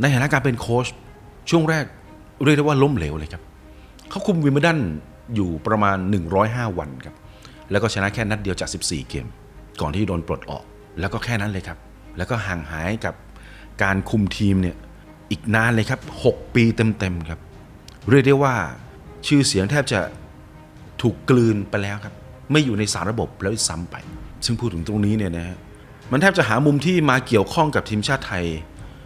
ในฐานะการเป็นโค้ชช่วงแรกเรียกได้ว่าล้มเหลวเลยครับเขาคุมวิมเบิลดันอยู่ประมาณ 105 วันครับ แล้วก็ชนะแค่นัดเดียวจาก 14 เกม ก่อนที่โดนปลดออก แล้วก็แค่นั้นเลยครับ แล้วก็ห่างหายกับการคุมทีมเนี่ยอีกนานเลยครับ 6 ปีเต็มๆครับ เรียกได้ว่าชื่อเสียงแทบจะถูกกลืนไปแล้วครับ ไม่อยู่ในสารระบบแล้วด้วยซ้ำไป ซึ่งพูดถึงตรงนี้เนี่ยนะฮะมันแทบจะหามุมที่มาเกี่ยวข้องกับทีมชาติไทย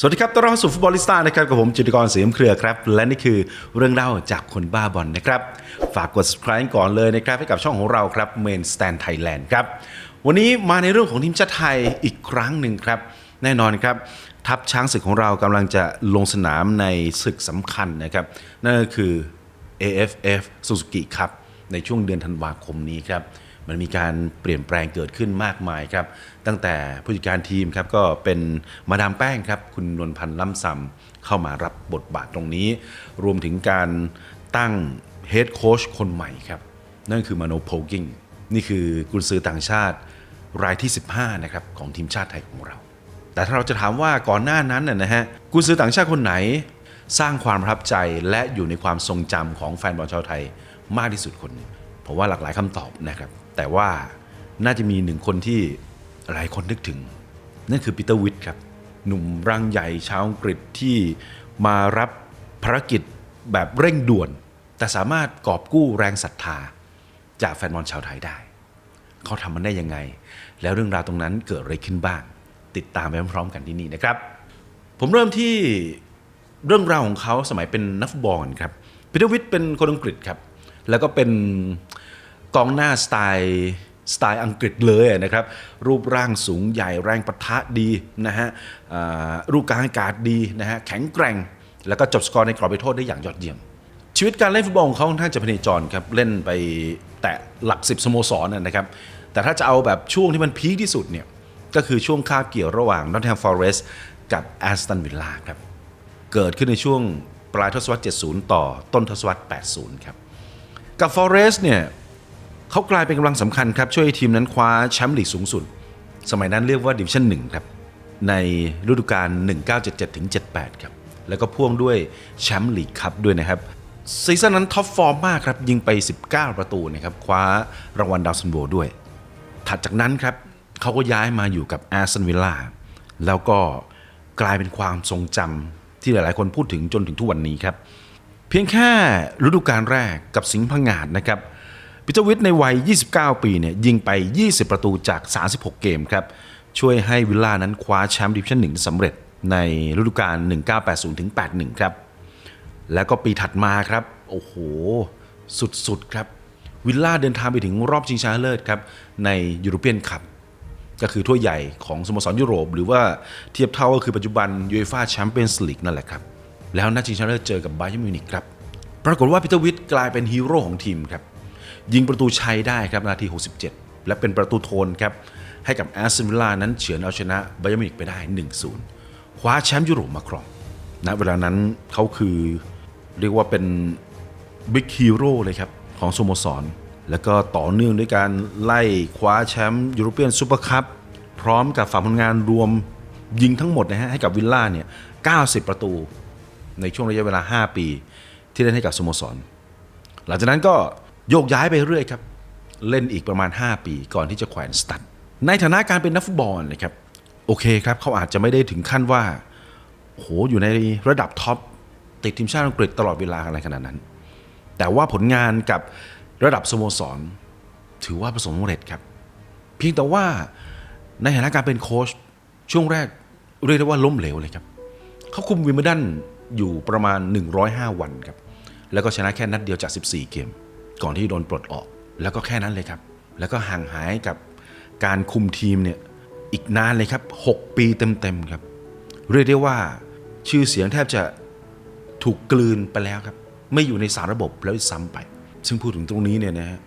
สวัสดีครับต้อนรับสู่ฟุตบอลลิสต้านะครับกับผมจิตรกรเสียมเครือครับ และนี่คือเรื่องเล่าจากคนบ้าบอลนะครับ ฝากกด subscribe ก่อนเลยนะครับให้กับช่องของเราครับ Main Stand Thailand ครับ วันนี้มาในเรื่องของทีมชาติไทยอีกครั้งหนึ่งครับ แน่นอนครับทัพช้างศึกของเรากำลังจะลงสนามในศึกสำคัญนะครับ นั่นก็คือ AFF Suzuki ครับในช่วงเดือนธันวาคมนี้ครับ มันมีการเปลี่ยนแปลงเกิดขึ้นมากมายครับ ตั้งแต่ผู้จัดการทีมครับก็เป็นมาดามแป้งครับ คุณนวลพันธ์ล่ำซำเข้ามารับบทบาทตรงนี้ รวมถึงการตั้งเฮดโค้ชคนใหม่ครับ นั่นคือมาโนโพกิ้งนี่คือกุนซือต่างชาติรายที่ 15นะครับของทีมชาติไทยของเรา แต่ถ้าเราจะถามว่าก่อนหน้านั้นน่ะนะฮะกุนซือต่างชาติคนไหน สร้างความประทับใจและอยู่ในความทรงจำของแฟนบอลชาวไทยมากที่สุดคนนึงผมว่าหลากหลายคำตอบนะครับ แต่ว่าน่าจะมีหนึ่งคนที่หลายคนนึกถึง นั่นคือปีเตอร์วิทครับ หนุ่มร่างใหญ่ชาวอังกฤษที่มารับภารกิจแบบเร่งด่วน แต่สามารถกอบกู้แรงศรัทธา จากแฟนบอลชาวไทยได้ เขาทำมันได้ยังไง แล้วเรื่องราวตรงนั้นเกิดอะไรขึ้นบ้าง ติดตามไปพร้อมๆกันที่นี่นะครับ ผมเริ่มที่เรื่องราวของเขาสมัยเป็นนักฟุตบอลครับพีเตอร์วิทเป็นคนอังกฤษครับ แล้วก็เป็น กองหน้าสไตล์สไตล์อังกฤษเลยนะครับ รูปร่างสูงใหญ่แรงประทะดีนะฮะรูปกางอากาศดีนะฮะแข็งแกร่ง แล้วก็จบสกอร์ในกรอบไปโทษได้อย่างยอดเยี่ยม ชีวิตการเล่นฟุตบอลของเขาค่อนข้างจะพเนจรครับเล่นไปแตะหลัก 10สโมสรนะนะครับ แต่ถ้าจะเอาแบบช่วงที่มันพีคที่สุดเนี่ยก็คือช่วงคาบเกี่ยวระหว่าง Nottingham Forest กับ Aston Villa ครับเกิดขึ้นในช่วงปลายทศวรรษ 70 ต่อต้นทศวรรษ 80 ครับ กับ Forest เนี่ย เขากลายเป็นกำลังสำคัญครับช่วยให้ทีมนั้นคว้าแชมป์ลีกสูงสุด สมัยนั้นเรียกว่าดิวิชั่น1ครับในฤดูกาล 1977-78 ครับ แล้วก็พ่วงด้วยแชมป์ลีกคัพด้วยนะครับซีซั่นนั้นท็อปฟอร์มมากครับยิงไป 19 ประตูนะครับคว้ารางวัลดาวซันโบด้วย ถัดจากนั้นครับเขาก็ย้ายมาอยู่กับแอสตันวิลล่าแล้วก็กลายเป็นความทรงจำที่หลายๆ คนพูดถึงจนถึงทุกวันนี้ครับ เพียงแค่ฤดูกาลแรกกับสิงห์พังงาดนะครับ ปิเตอร์วิทในวัย 29 ปีเนี่ยยิงไป 20 ประตูจาก 36 เกมครับ ช่วยให้วิลล่านั้นคว้าแชมป์ดิวิชั่นหนึ่งสำเร็จในฤดูกาล 1980-81 ครับ แล้วก็ปีถัดมาครับ โอ้โห สุดๆครับ วิลล่าเดินทางไปถึงรอบชิงชนะเลิศครับ ในยูโรเปียนคัพก็คือถ้วยใหญ่ของสโมสรยุโรป หรือว่าเทียบเท่าก็คือปัจจุบันยูเอฟ่าแชมเปี้ยนส์ลีกนั่นแหละครับ แล้วนัดชิงชนะเลิศเจอกับไบาเยิร์นมิวนิกครับ ปรากฏว่าพีเตอร์วิทกลายเป็นฮีโร่ของทีมครับ ยิงประตูชัยได้ครับนาที 67 และเป็นประตูโทนครับให้กับแอสตันวิลล่านั้นเฉือนเอาชนะไบาเยิร์นมิวนิกไปได้ 1-0 คว้าแชมป์ยุโรปมาครองณเวลานั้นเขาคือเรียกว่าเป็นบิ๊กฮีโร่เลยครับ ของสโมสร แล้วก็ต่อเนื่องด้วยการไล่คว้าแชมป์ยูโรเปียนซูเปอร์คัพพร้อมกับฝากผลงานรวมยิงทั้งหมดนะฮะให้กับวิลล่าเนี่ย 90 ประตู ในช่วงระยะเวลา 5 ปี ที่เล่นให้กับสโมสร หลังจากนั้นก็ โยกย้ายไปเรื่อยครับ เล่นอีกประมาณ 5 ปีก่อนที่จะแขวนสตัดในฐานะการเป็นนักฟุตบอลนะครับโอเคครับเขาอาจจะไม่ได้ถึงขั้นว่าโหอยู่ในระดับท็อปติดทีมชาติอังกฤษตลอดเวลาอะไรขนาดนั้น แต่ว่าผลงานกับระดับสโมสร ถือว่าประสบความสำเร็จครับ เพียงแต่ว่าในฐานะการเป็นโค้ชช่วงแรกเรียกได้ว่าล้มเหลวเลยครับเขาคุมวิมเบิลดันอยู่ประมาณ 105 วันครับ แล้วก็ชนะแค่นัดเดียวจาก 14 เกม ก่อนที่โดนปลดออก แล้วก็แค่นั้นเลยครับ แล้วก็ห่างหายกับการคุมทีมเนี่ยอีกนานเลยครับ 6 ปีเต็มๆครับ เรียกได้ว่าชื่อเสียงแทบจะถูกกลืนไปแล้วครับ ไม่อยู่ในสารระบบแล้วด้วยซ้ำไป ซึ่งพูดถึงตรงนี้เนี่ยนะฮะ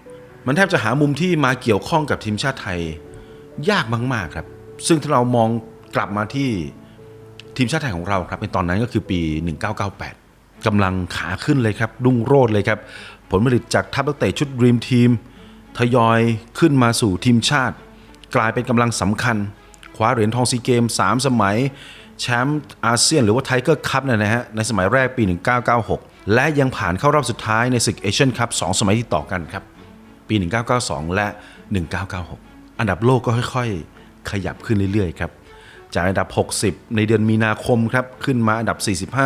มันแทบจะหามุมที่มาเกี่ยวข้องกับทีมชาติไทยยากมากๆครับ ซึ่งถ้าเรามองกลับมาที่ทีมชาติไทยของเราครับในตอนนั้นก็คือปี 1998กำลังขาขึ้นเลยครับรุ่งโรจน์เลยครับ ผลผลิตจากทัพนักเตะชุดรีมทีมทยอยขึ้นมาสู่ทีมชาติ กลายเป็นกำลังสำคัญ คว้าเหรียญทองซีเกม 3 สมัย แชมป์อาเซียนหรือว่าไทเกอร์คัพเนี่ยนะฮะในสมัยแรกปี 1996 และยังผ่านเข้ารอบสุดท้ายในศึกเอเชียนคัพ2สมัยที่ต่อกันครับ ปี 1992 และ 1996 อันดับโลกก็ค่อยๆ ขยับขึ้นเรื่อยๆครับจากอันดับ 60 ในเดือนมีนาคมครับขึ้นมาอันดับ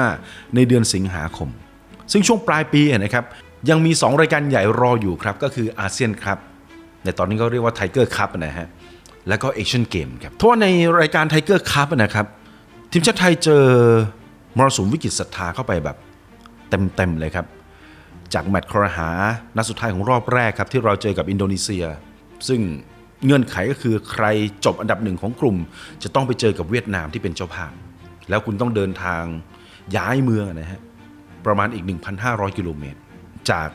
45 ในเดือนสิงหาคม ซึ่งช่วงปลายปีนะครับ ยังมี 2 รายการใหญ่รออยู่ครับ ก็คืออาเซียนครับ ในตอนนี้ก็เรียกว่าไทเกอร์คัพนะฮะ แล้วก็เอเชียนเกมครับ เพราะว่าในรายการไทเกอร์คัพนะครับ ทีมชาติไทยเจอมรสุมวิกฤตศรัทธาเข้าไปแบบเต็มๆเลยครับ จากแมตช์ครหานัดสุดท้ายของรอบแรกครับ ที่เราเจอกับอินโดนีเซีย ซึ่งเงื่อนไขก็คือใครจบอันดับหนึ่งของกลุ่ม จะต้องไปเจอกับเวียดนามที่เป็นเจ้าภาพ แล้วคุณต้องเดินทางย้ายเมืองนะฮะประมาณอีก 1,500 กิโลเมตร จาก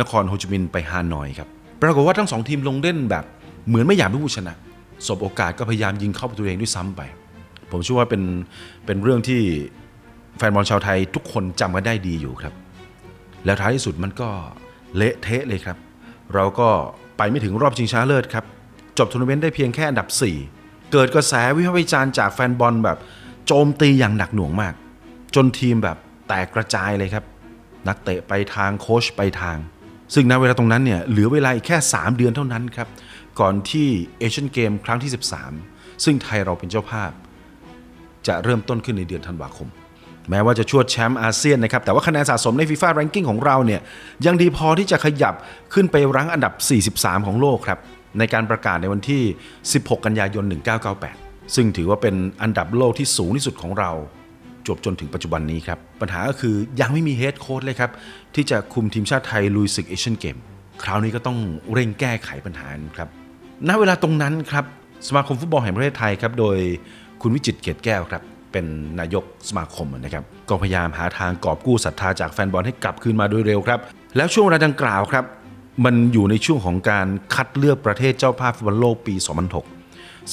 นครโฮจิมินห์ไปฮานอยครับปรากฏว่าทั้งสองทีมลงเล่นแบบเหมือนไม่อยากเป็นผู้ชนะสบโอกาสก็พยายามยิงเข้าประตูเองด้วยซ้ำไป ผมเชื่อว่าเป็นเป็นเรื่องที่แฟนบอลชาวไทยทุกคนจำกันได้ดีอยู่ครับ แล้วท้ายที่สุดมันก็เละเทะเลยครับ เราก็ไปไม่ถึงรอบชิงชนะเลิศครับ จบทัวร์นาเมนต์ได้เพียงแค่อันดับ 4 เกิดกระแสวิพากษ์วิจารณ์จากแฟนบอลแบบ โจมตีอย่างหนักหน่วงมาก จนทีมแบบแตกกระจายเลยครับ นักเตะไปทางโค้ชไปทาง ซึ่งณเวลาตรงนั้นเนี่ยเหลือเวลาอีกแค่ 3 เดือนเท่านั้นครับ ก่อนที่เอเชียนเกมครั้งที่ 13 ซึ่งไทยเราเป็นเจ้าภาพ จะเริ่มต้นขึ้นในเดือนธันวาคม แม้ว่าจะชวดแชมป์อาเซียนนะครับ แต่ว่าคะแนนสะสมในฟีฟ่าแรงกิ้งของเราเนี่ยยังดีพอที่จะขยับขึ้นไปรั้งอันดับ 43 ของโลกครับในการประกาศในวันที่ 16 กันยายน 1998 ซึ่งถือว่าเป็นอันดับโลกที่สูงที่สุดของเรา จบจนถึงปัจจุบันนี้ครับ ปัญหาก็คือยังไม่มีเฮดโค้ชเลยครับ ที่จะคุมทีมชาติไทยลุยศึกเอเชียนเกม คราวนี้ก็ต้องเร่งแก้ไขปัญหาครับ ณเวลาตรงนั้นครับสมาคมฟุตบอลแห่งประเทศไทยครับโดยคุณวิจิตเกตแก้วครับเป็นนายกสมาคมนะครับก็พยายามหาทางกอบกู้ศรัทธาจากแฟนบอลให้กลับคืนมาโดยเร็วครับแล้วช่วงเวลาดังกล่าวครับมันอยู่ในช่วงของการคัดเลือกประเทศเจ้าภาพฟุตบอลโลกปี 2006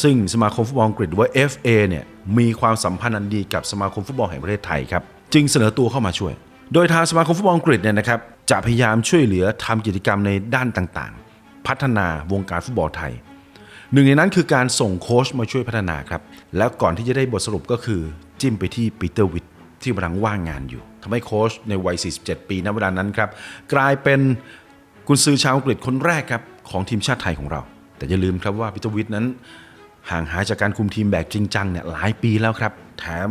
ซึ่งสมาคมฟุตบอลอังกฤษหรือว่า FA เนี่ยมีความสัมพันธ์อันดีกับสมาคมฟุตบอลแห่งประเทศไทยครับจึงเสนอตัวเข้ามาช่วย โดยทางสมาคมฟุตบอลอังกฤษเนี่ยนะครับจะพยายามช่วยเหลือทำกิจกรรมในด้านต่างๆ พัฒนาวงการฟุตบอลไทย หนึ่งในนั้นคือการส่งโค้ชมาช่วยพัฒนาครับแล้วก่อนที่จะได้บทสรุปก็คือจิ้มไปที่ปีเตอร์วิทที่กำลังว่างงานอยู่ทำให้โค้ชในวัย 47 ปีณเวลานั้นครับกลายเป็นกุนซือชาวอังกฤษคนแรกครับของทีมชาติไทยของเรา แต่อย่าลืมครับว่าปีเตอร์วิทนั้น ห่างหายจากการคุมทีมแบบจริงจังเนี่ยหลายปีแล้วครับ แถม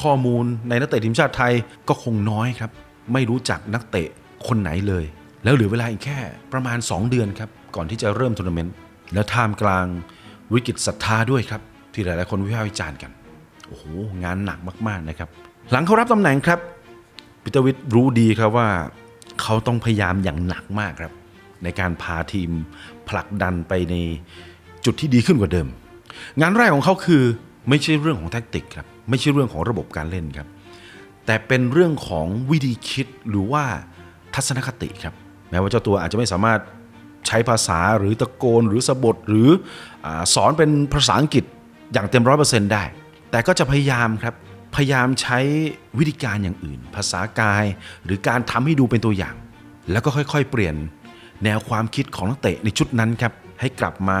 ข้อมูลในนักเตะทีมชาติไทยก็คงน้อยครับ ไม่รู้จักนักเตะคนไหนเลย แล้วเหลือเวลาอีกแค่ประมาณ 2 เดือนครับ ก่อนที่จะเริ่มทัวร์นาเมนต์แล้วท่ามกลางวิกฤตศรัทธาด้วยครับ ที่หลายๆคนวิพากษ์วิจารณ์กัน โอ้โห งานหนักมากๆนะครับ หลังเขารับตำแหน่งครับปีเตวิทย์รู้ดีครับว่าเขาต้องพยายามอย่างหนักมากครับ ในการพาทีมผลักดันไปในจุดที่ดีขึ้นกว่าเดิม งานแรกของเขาคือไม่ใช่เรื่องของแทคติกครับไม่ใช่เรื่องของระบบการเล่นครับ แต่เป็นเรื่องของวิธีคิดหรือว่าทัศนคติครับแม้ว่าเจ้าตัวอาจจะไม่สามารถใช้ภาษาหรือตะโกนหรือสะบดหรืออสอนเป็นภาษาอังกฤษอย่างเต็มร้อยเปอร์เซ็นต์ได้ แต่ก็จะพยายามครับ พยายามใช้วิธีการอย่างอื่น ภาษากาย หรือการทำให้ดูเป็นตัวอย่าง แล้วก็ค่อยๆ เปลี่ยนแนวความคิดของนักเตะในชุดนั้นครับให้กลับมา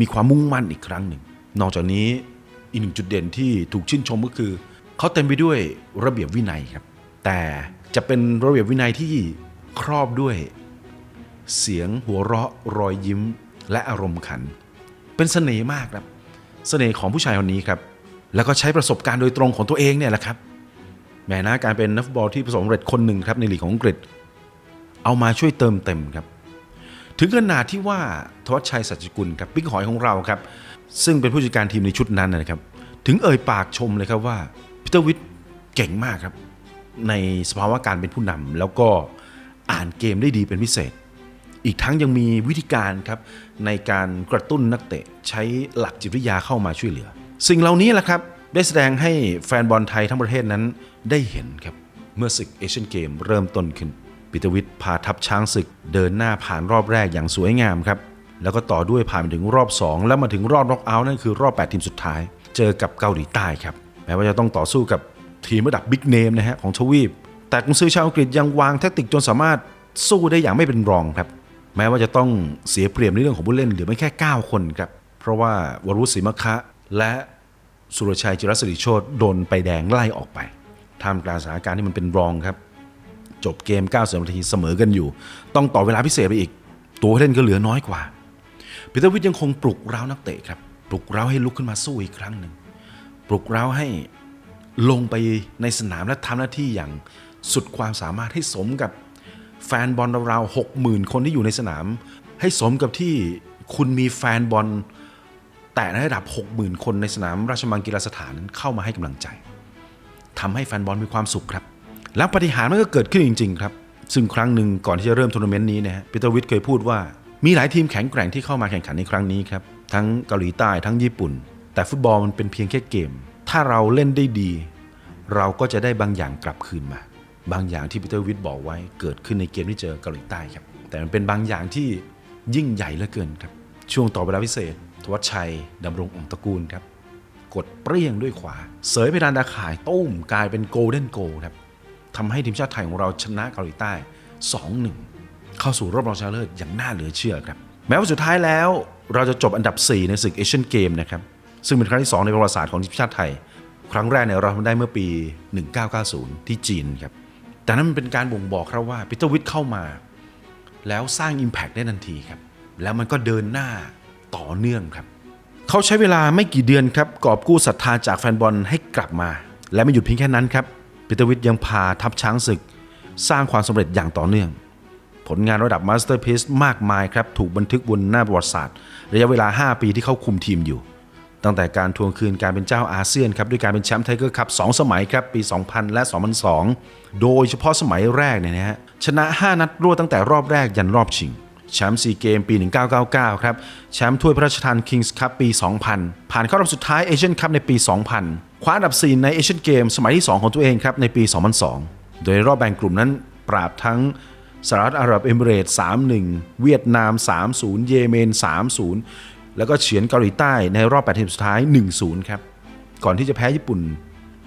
มีความมุ่งมั่นอีกครั้งหนึ่ง นอกจากนี้อีกหนึ่งจุดเด่นที่ถูกชื่นชมก็คือ เขาเต็มไปด้วยระเบียบวินัยครับ แต่จะเป็นระเบียบวินัยที่ครอบด้วย เสียงหัวเราะรอยยิ้มและอารมณ์ขัน เป็นเสน่ห์มากครับ เสน่ห์ของผู้ชายคนนี้ครับ แล้วก็ใช้ประสบการณ์โดยตรงของตัวเองเนี่ยแหละครับแหม้นะการเป็นนักฟุตบอลที่ประสบความสำเร็จคนหนึ่งครับในลีกของอังกฤษ เอามาช่วยเติมเต็มครับ ถึงขนาดที่ว่าทวัชชัยสัจจกุลครับบิ๊กหอยของเราครับ ซึ่งเป็นผู้จัดการทีมในชุดนั้นนะครับ ถึงเอ่ยปากชมเลยครับว่าพีเตอร์วิทเก่งมากครับ ในสภาวะการเป็นผู้นำแล้วก็อ่านเกมได้ดีเป็นพิเศษ อีกทั้งยังมีวิธีการครับในการกระตุ้นนักเตะใช้หลักจิตวิทยาเข้ามาช่วยเหลือ สิ่งเหล่านี้แหละครับได้แสดงให้แฟนบอลไทยทั้งประเทศนั้นได้เห็นครับเมื่อศึกเอเชียนเกมเริ่มต้นขึ้น ปิตวิทย์พาทัพช้างศึกเดินหน้าผ่านรอบแรกอย่างสวยงามครับ แล้วก็ต่อด้วยผ่านไปถึงรอบ 2 แล้วมาถึงรอบน็อกเอาท์นั่นคือรอบ 8 ทีมสุดท้าย เจอกับเกาหลีใต้ครับ แม้ว่าจะต้องต่อสู้กับทีมระดับบิ๊กเนมนะฮะของทวีป แต่กุนซือชาวอังกฤษยังวางแทคติกจนสามารถสู้ได้อย่างไม่เป็นรองครับ แม้ว่าจะต้องเสียเปรียบในเรื่องของผู้เล่นเหลือไม่แค่ 9 คนครับ เพราะว่าวรุษศรีมคะและสุรชัยจิรศรีโชตโดนไปแดงไล่ออกไปท่ามกลางสถานการณ์ที่มันเป็นรองครับ จบเกม 90 นาทีเสมอกันอยู่ ต้องต่อเวลาพิเศษไปอีก ตัวเล่นก็เหลือน้อยกว่าปีเตอร์วิทย์ยังคงปลุกเร้านักเตะครับ ปลุกเร้าให้ลุกขึ้นมาสู้อีกครั้งหนึ่ง ปลุกเร้าให้ลงไปในสนามและทำหน้าที่อย่างสุดความสามารถให้สมกับแฟนบอลราวหกหมื่นคนที่อยู่ในสนาม ให้สมกับที่คุณมีแฟนบอลแต่ในระดับ 60,000 คนในสนามราชมังกีฬาสถานนั้นเข้ามาให้กำลังใจทำให้แฟนบอลมีความสุขครับ แล้วปฏิหารย์มันก็เกิดขึ้นจริง ๆ ครับ ซึ่งครั้งหนึ่งก่อนที่จะเริ่มทัวร์นาเมนต์นี้นะฮะปีเตอร์วิทย์เคยพูดว่ามีหลายทีมแข็งแกร่งที่เข้ามาแข่งขันในครั้งนี้ครับทั้งเกาหลีใต้ทั้งญี่ปุ่น แต่ฟุตบอลมันเป็นเพียงแค่เกม ถ้าเราเล่นได้ดี เราก็จะได้บางอย่างกลับคืนมา บางอย่างที่ปีเตอร์วิทย์บอกไว้เกิดขึ้นในเกมที่เจอเกาหลีใต้ครับ แต่มันเป็นบางอย่างที่ยิ่งใหญ่เหลือเกินครับ ช่วงต่อเวลาพิเศษ ทวัชชัยดำรงองค์ตระกูลครับ กดเปรี้ยงด้วยขวา เสยไปดานดาข่ายตุ้มกลายเป็นโกลเด้นโกลครับ ทำให้ทีมชาติไทยของเราชนะเกาหลีใต้ 2-1 เข้าสู่รอบรองชนะเลิศอย่างน่าเหลือเชื่อครับ แม้ว่าสุดท้ายแล้วเราจะจบอันดับ 4 ในศึกเอเชียนเกมนะครับ ซึ่งเป็นครั้งที่ 2 ในประวัติศาสตร์ของทีมชาติไทย ครั้งแรกเนี่ยเราทำได้เมื่อปี 1990 ที่จีนครับ แต่นั้นมันเป็นการบ่งบอกครับว่าปีเตอวิทย์เข้ามา แล้วสร้าง Impact ได้ทันทีครับ แล้วมันก็เดินหน้าต่อเนื่องครับ เขาใช้เวลาไม่กี่เดือนครับกอบกู้ศรัทธาจากแฟนบอลให้กลับมา และไม่หยุดเพียงแค่นั้นครับ ปีเตวิทย์ยังพาทัพช้างศึก สร้างความสำเร็จอย่างต่อเนื่อง ผลงานระดับมาสเตอร์เพ e มากมายครับ ถูกบันทึกบนหน้าประวัติศาสตร์ ระยะเวลา 5 ปีที่เขาคุมทีมอยู่ ตั้งแต่การทวงคืนการเป็นเจ้าอาเซียนครับด้วยการเป็นแชมป์ไทเกอร์คัพ2สมัยครับปี 2000 และ 2002 โดยเฉพาะสมัยแรกเนี่ยนะฮะชนะ 5 นัดรวดตั้งแต่รอบแรกยันรอบชิง แชมป์ซีเกมปี 1999 ครับ แชมป์ถ้วยพระราชทานคิงส์คัพปี 2000 ผ่านเข้ารอบสุดท้ายเอเชียนคัพในปี 2000 คว้าอันดับ 4 ในเอเชียนเกมสมัยที่ 2 ของตัวเองครับในปี 2002 โดยรอบแบ่งกลุ่มนั้นปราบทั้งสหรัฐอาหรับเอมิเรตส์3-1 เวียดนาม 3-0 เยเมน 3-0 แล้วก็เฉือนเกาหลีใต้ในรอบ8ทีมสุดท้าย 1-0 ครับ ก่อนที่จะแพ้ญี่ปุ่น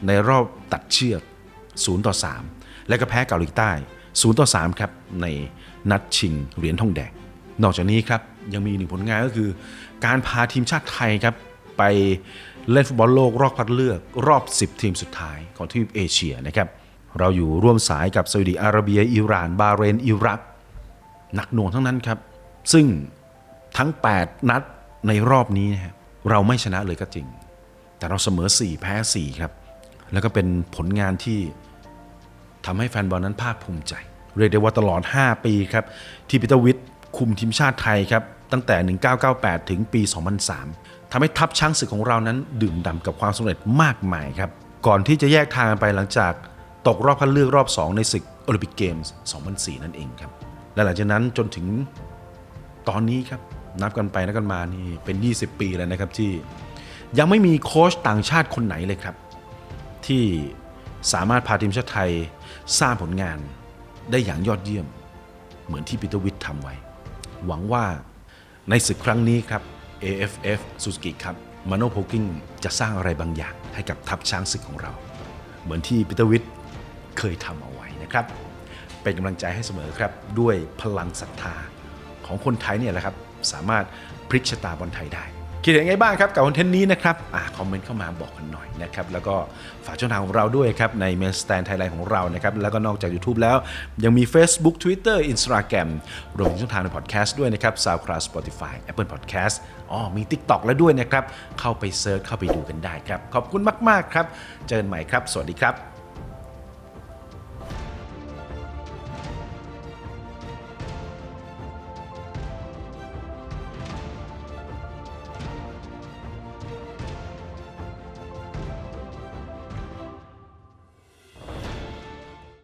ในรอบตัดเชือก0ต่อ3 และก็แพ้เกาหลีใต้0ต่อ3ครับใน นัดชิงเหรียญทองแดง นอกจากนี้ครับยังมีหนึ่งผลงานก็คือ การพาทีมชาติไทยครับไปเล่นฟุตบอลโลกรอบคัดเลือกรอบ 10 ทีมสุดท้ายของทวีปเอเชียนะครับเราอยู่ร่วมสายกับซาอุดิอาระเบีย อิหร่าน บาเรน อิรัก หนักหน่วงทั้งนั้นครับ ซึ่งทั้ง 8 นัดในรอบนี้นะฮะเราไม่ชนะเลยก็จริง แต่เราเสมอ 4 แพ้ 4 ครับ แล้วก็เป็นผลงานที่ทำให้แฟนบอลนั้นภาคภูมิใจ เรียกได้ว่าตลอด 5 ปีครับที่ปีเตอร์วิทย์คุมทีมชาติไทยครับตั้งแต่ 1998 ถึงปี 2003 ทำให้ทัพช้างศึกของเรานั้นดื่มด่ำกับความสำเร็จมากมายครับ ก่อนที่จะแยกทางกันไปหลังจากตกรอบคัดเลือกรอบ 2 ในศึกโอลิมปิกเกมส์ 2004 นั่นเองครับ และหลังจากนั้นจนถึงตอนนี้ครับนับกันไปนับกันมานี่เป็น 20 ปีแล้วนะครับที่ยังไม่มีโค้ชต่างชาติคนไหนเลยครับ ที่สามารถพาทีมชาติไทยสร้างผลงาน ได้อย่างยอดเยี่ยม เหมือนที่ปีเตอร์วิทย์ทำไว้ หวังว่าในศึกครั้งนี้ครับ AFF Suzuki ครับมาโนโพกิ้งจะสร้างอะไรบางอย่างให้กับทัพช้างศึกของเรา เหมือนที่ปีเตอร์วิทย์เคยทำเอาไว้นะครับ เป็นกำลังใจให้เสมอครับ ด้วยพลังศรัทธาของคนไทยเนี่ยแหละครับ สามารถพลิกชะตาบอลไทยได้ คิดเห็นยังไงบ้างครับกับคอนเทนต์นี้นะครับอคอมเมนต์เข้ามาบอกกันหน่อยนะครับ แล้วก็ฝากช่องทางของเราด้วยครับใน m a i n s t a n d Thailand ของเรานะครับ แล้วก็นอกจาก YouTube แล้ว ยังมี Facebook Twitter Instagram รวมถึงช่องทางในพอดแคสต์ด้วยนะครับ SoundCloud Spotify Apple Podcast อ๋อมี TikTok แล้วด้วยนะครับ เข้าไปเซิร์ชเข้าไปดูกันได้ครับ ขอบคุณมาก ๆ ครับ เจอกันใหม่ครับ สวัสดีครับ